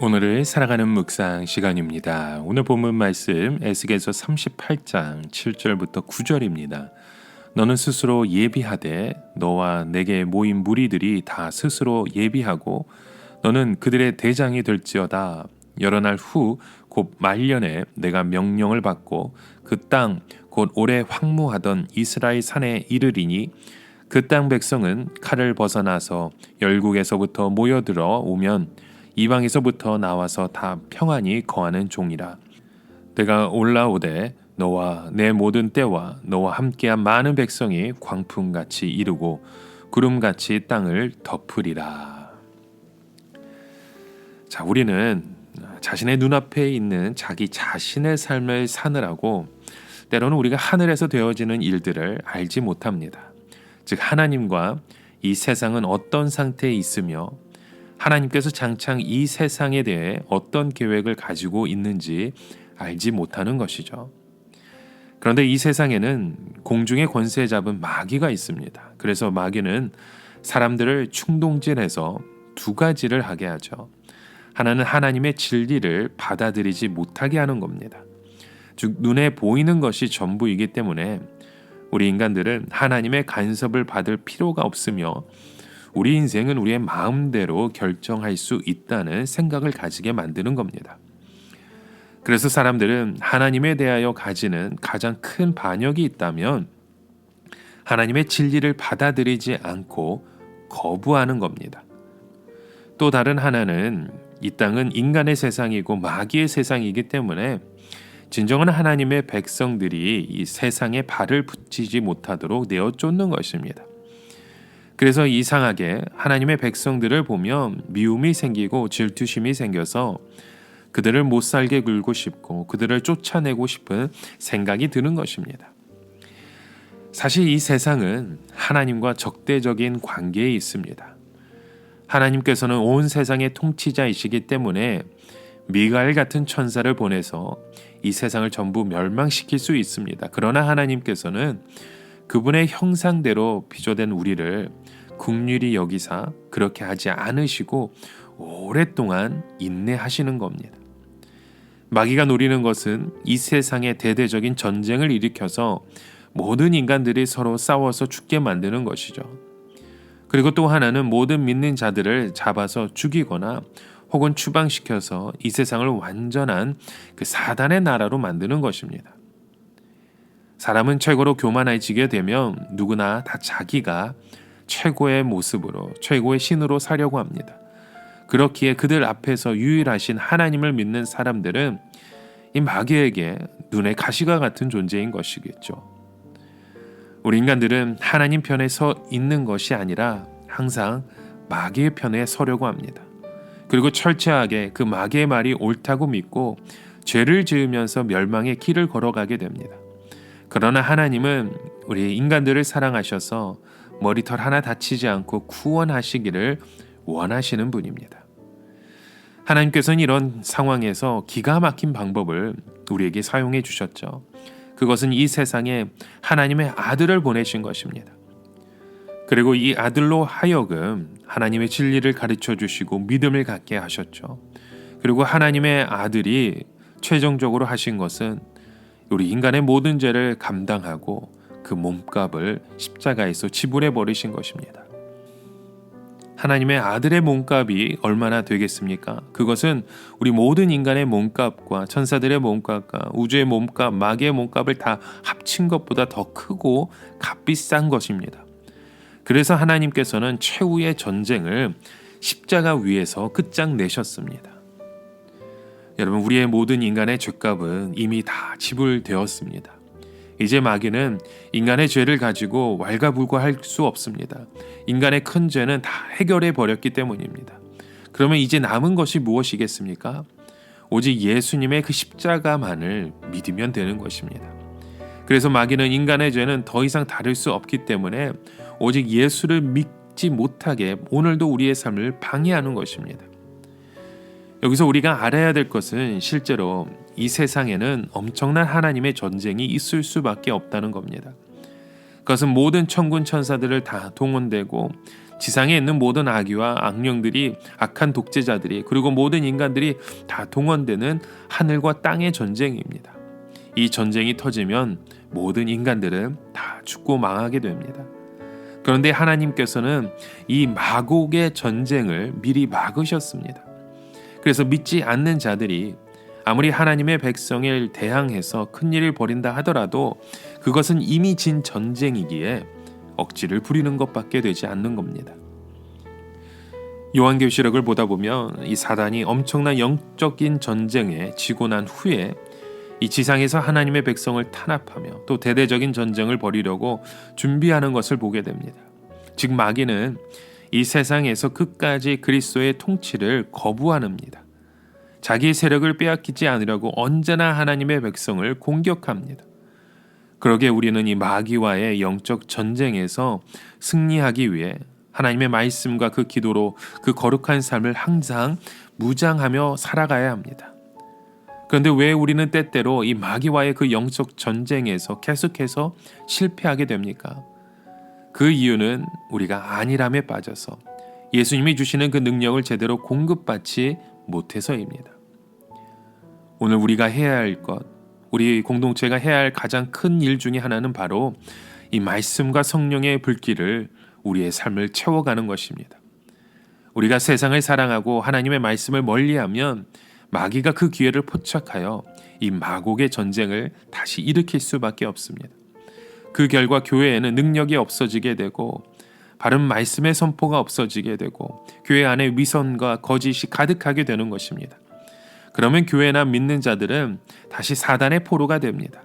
오늘을 살아가는 묵상 시간입니다. 오늘 본문 말씀 에스겔서 38장 7절부터 9절입니다. 너는 스스로 예비하되 너와 내게 모인 무리들이 다 스스로 예비하고 너는 그들의 대장이 될지어다 여러 날 후 곧 말년에 내가 명령을 받고 그 땅 곧 오래 황무하던 이스라엘 산에 이르리니 그 땅 백성은 칼을 벗어나서 열국에서부터 모여들어 오면 이방에서부터 나와서 다 평안히 거하는 종이라. 내가 올라오되 너와 내 모든 때와 너와 함께한 많은 백성이 광풍같이 이르고 구름같이 땅을 덮으리라. 자, 우리는 자신의 눈앞에 있는 자기 자신의 삶을 사느라고 때로는 우리가 하늘에서 되어지는 일들을 알지 못합니다. 즉 하나님과 이 세상은 어떤 상태에 있으며 하나님께서 장창 이 세상에 대해 어떤 계획을 가지고 있는지 알지 못하는 것이죠. 그런데 이 세상에는 공중의 권세 잡은 마귀가 있습니다. 그래서 마귀는 사람들을 충동질해서 두 가지를 하게 하죠. 하나는 하나님의 진리를 받아들이지 못하게 하는 겁니다. 즉, 눈에 보이는 것이 전부이기 때문에 우리 인간들은 하나님의 간섭을 받을 필요가 없으며 우리 인생은 우리의 마음대로 결정할 수 있다는 생각을 가지게 만드는 겁니다. 그래서 사람들은 하나님에 대하여 가지는 가장 큰 반역이 있다면 하나님의 진리를 받아들이지 않고 거부하는 겁니다. 또 다른 하나는 이 땅은 인간의 세상이고 마귀의 세상이기 때문에 진정한 하나님의 백성들이 이 세상에 발을 붙이지 못하도록 내어 쫓는 것입니다. 그래서 이상하게 하나님의 백성들을 보면 미움이 생기고 질투심이 생겨서 그들을 못 살게 굴고 싶고 그들을 쫓아내고 싶은 생각이 드는 것입니다. 사실 이 세상은 하나님과 적대적인 관계에 있습니다. 하나님께서는 온 세상의 통치자이시기 때문에 미가엘 같은 천사를 보내서 이 세상을 전부 멸망시킬 수 있습니다. 그러나 하나님께서는 그분의 형상대로 비조된 우리를 국률이 여기사 그렇게 하지 않으시고 오랫동안 인내하시는 겁니다. 마귀가 노리는 것은 이 세상의 대대적인 전쟁을 일으켜서 모든 인간들이 서로 싸워서 죽게 만드는 것이죠. 그리고 또 하나는 모든 믿는 자들을 잡아서 죽이거나 혹은 추방시켜서 이 세상을 완전한 그 사단의 나라로 만드는 것입니다. 사람은 최고로 교만해지게 되면 누구나 다 자기가 최고의 모습으로 최고의 신으로 사려고 합니다. 그렇기에 그들 앞에서 유일하신 하나님을 믿는 사람들은 이 마귀에게 눈에 가시가 같은 존재인 것이겠죠. 우리 인간들은 하나님 편에 서 있는 것이 아니라 항상 마귀의 편에 서려고 합니다. 그리고 철저하게 그 마귀의 말이 옳다고 믿고 죄를 지으면서 멸망의 길을 걸어가게 됩니다. 그러나 하나님은 우리 인간들을 사랑하셔서 머리털 하나 다치지 않고 구원하시기를 원하시는 분입니다. 하나님께서는 이런 상황에서 기가 막힌 방법을 우리에게 사용해 주셨죠. 그것은 이 세상에 하나님의 아들을 보내신 것입니다. 그리고 이 아들로 하여금 하나님의 진리를 가르쳐 주시고 믿음을 갖게 하셨죠. 그리고 하나님의 아들이 최종적으로 하신 것은 우리 인간의 모든 죄를 감당하고 그 몸값을 십자가에서 지불해 버리신 것입니다. 하나님의 아들의 몸값이 얼마나 되겠습니까? 그것은 우리 모든 인간의 몸값과 천사들의 몸값과 우주의 몸값, 마귀의 몸값을 다 합친 것보다 더 크고 값비싼 것입니다. 그래서 하나님께서는 최후의 전쟁을 십자가 위에서 끝장내셨습니다. 여러분, 우리의 모든 인간의 죄값은 이미 다 지불되었습니다. 이제 마귀는 인간의 죄를 가지고 왈가불가할 수 없습니다. 인간의 큰 죄는 다 해결해 버렸기 때문입니다. 그러면 이제 남은 것이 무엇이겠습니까? 오직 예수님의 그 십자가만을 믿으면 되는 것입니다. 그래서 마귀는 인간의 죄는 더 이상 다를 수 없기 때문에 오직 예수를 믿지 못하게 오늘도 우리의 삶을 방해하는 것입니다. 여기서 우리가 알아야 될 것은 실제로 이 세상에는 엄청난 하나님의 전쟁이 있을 수밖에 없다는 겁니다. 그것은 모든 천군 천사들을 다 동원되고 지상에 있는 모든 악귀와 악령들이 악한 독재자들이 그리고 모든 인간들이 다 동원되는 하늘과 땅의 전쟁입니다. 이 전쟁이 터지면 모든 인간들은 다 죽고 망하게 됩니다. 그런데 하나님께서는 이 마곡의 전쟁을 미리 막으셨습니다. 그래서 믿지 않는 자들이 아무리 하나님의 백성을 대항해서 큰 일을 벌인다 하더라도 그것은 이미 진 전쟁이기에 억지를 부리는 것밖에 되지 않는 겁니다. 요한계시록을 보다 보면 이 사단이 엄청난 영적인 전쟁에 지고 난 후에 이 지상에서 하나님의 백성을 탄압하며 또 대대적인 전쟁을 벌이려고 준비하는 것을 보게 됩니다. 즉 마귀는 이 세상에서 끝까지 그리스도의 통치를 거부합니다. 자기 세력을 빼앗기지 않으려고 언제나 하나님의 백성을 공격합니다. 그러게 우리는 이 마귀와의 영적 전쟁에서 승리하기 위해 하나님의 말씀과 그 기도로 그 거룩한 삶을 항상 무장하며 살아가야 합니다. 그런데 왜 우리는 때때로 이 마귀와의 그 영적 전쟁에서 계속해서 실패하게 됩니까? 그 이유는 우리가 안일함에 빠져서 예수님이 주시는 그 능력을 제대로 공급받지 못해서입니다. 오늘 우리가 해야 할 것, 우리 공동체가 해야 할 가장 큰 일 중에 하나는 바로 이 말씀과 성령의 불길을 우리의 삶을 채워가는 것입니다. 우리가 세상을 사랑하고 하나님의 말씀을 멀리하면 마귀가 그 기회를 포착하여 이 마곡의 전쟁을 다시 일으킬 수밖에 없습니다. 그 결과 교회에는 능력이 없어지게 되고 바른 말씀의 선포가 없어지게 되고 교회 안에 위선과 거짓이 가득하게 되는 것입니다. 그러면 교회나 믿는 자들은 다시 사단의 포로가 됩니다.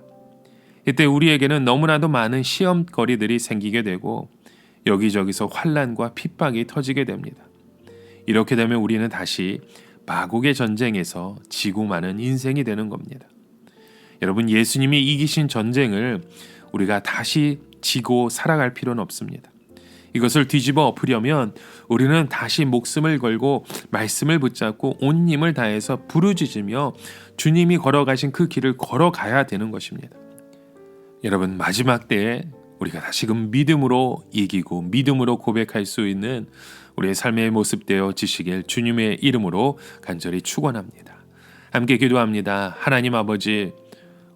이때 우리에게는 너무나도 많은 시험거리들이 생기게 되고 여기저기서 환란과 핍박이 터지게 됩니다. 이렇게 되면 우리는 다시 마곡의 전쟁에서 지고 마는 인생이 되는 겁니다. 여러분 예수님이 이기신 전쟁을 우리가 다시 지고 살아갈 필요는 없습니다. 이것을 뒤집어 엎으려면 우리는 다시 목숨을 걸고 말씀을 붙잡고 온 힘을 다해서 부르짖으며 주님이 걸어가신 그 길을 걸어가야 되는 것입니다. 여러분 마지막 때에 우리가 다시금 믿음으로 이기고 믿음으로 고백할 수 있는 우리의 삶의 모습 되어 지시길 주님의 이름으로 간절히 축원합니다. 함께 기도합니다. 하나님 아버지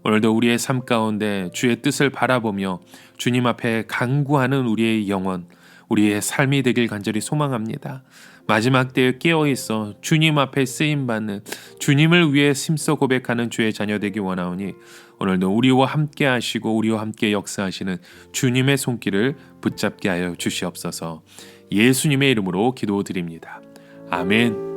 오늘도 우리의 삶 가운데 주의 뜻을 바라보며 주님 앞에 강구하는 우리의 영혼 우리의 삶이 되길 간절히 소망합니다. 마지막 때에 깨어 있어 주님 앞에 쓰임 받는 주님을 위해 심써 고백하는 주의 자녀 되기 원하오니 오늘도 우리와 함께 하시고 우리와 함께 역사하시는 주님의 손길을 붙잡게 하여 주시옵소서. 예수님의 이름으로 기도드립니다. 아멘.